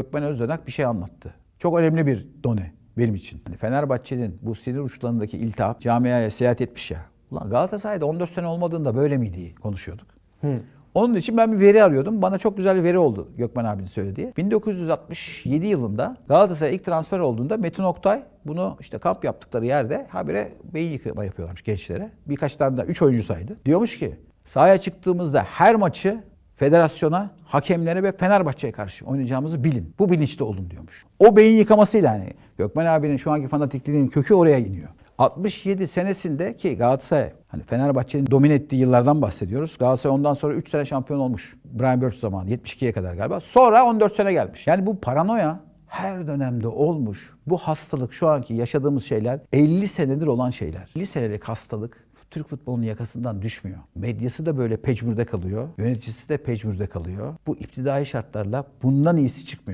Gökmen Özdönak bir şey anlattı. Çok önemli bir done benim için. Hani Fenerbahçe'nin bu sinir uçlarındaki iltihap camiaya seyahat etmiş ya. Ulan Galatasaray'da 14 sene olmadığında böyle miydi konuşuyorduk. Onun için ben bir veri arıyordum. Bana çok güzel bir veri oldu Gökmen abinin söylediği. 1967 yılında Galatasaray'a ilk transfer olduğunda Metin Oktay bunu işte kamp yaptıkları yerde habire beyin yıkama yapıyorlarmış gençlere. Birkaç tane daha 3 oyuncu saydı. Diyormuş ki sahaya çıktığımızda her maçı federasyona, hakemlere ve Fenerbahçe'ye karşı oynayacağımızı bilin. Bu bilinçli olun diyormuş. O beyin yıkamasıyla yani Gökmen abinin şu anki fanatikliğinin kökü oraya iniyor. 67 senesinde ki Galatasaray hani Fenerbahçe'nin domine ettiği yıllardan bahsediyoruz. Galatasaray ondan sonra 3 sene şampiyon olmuş. Brian Birch zamanı 72'ye kadar galiba. Sonra 14 sene gelmiş. Yani bu paranoya her dönemde olmuş. Bu hastalık şu anki yaşadığımız şeyler 50 senedir olan şeyler. 50 senelik hastalık Türk futbolunun yakasından düşmüyor. Medyası da böyle pecmürde kalıyor. Yöneticisi de pecmürde kalıyor. Bu iptidai şartlarla bundan iyisi çıkmıyor.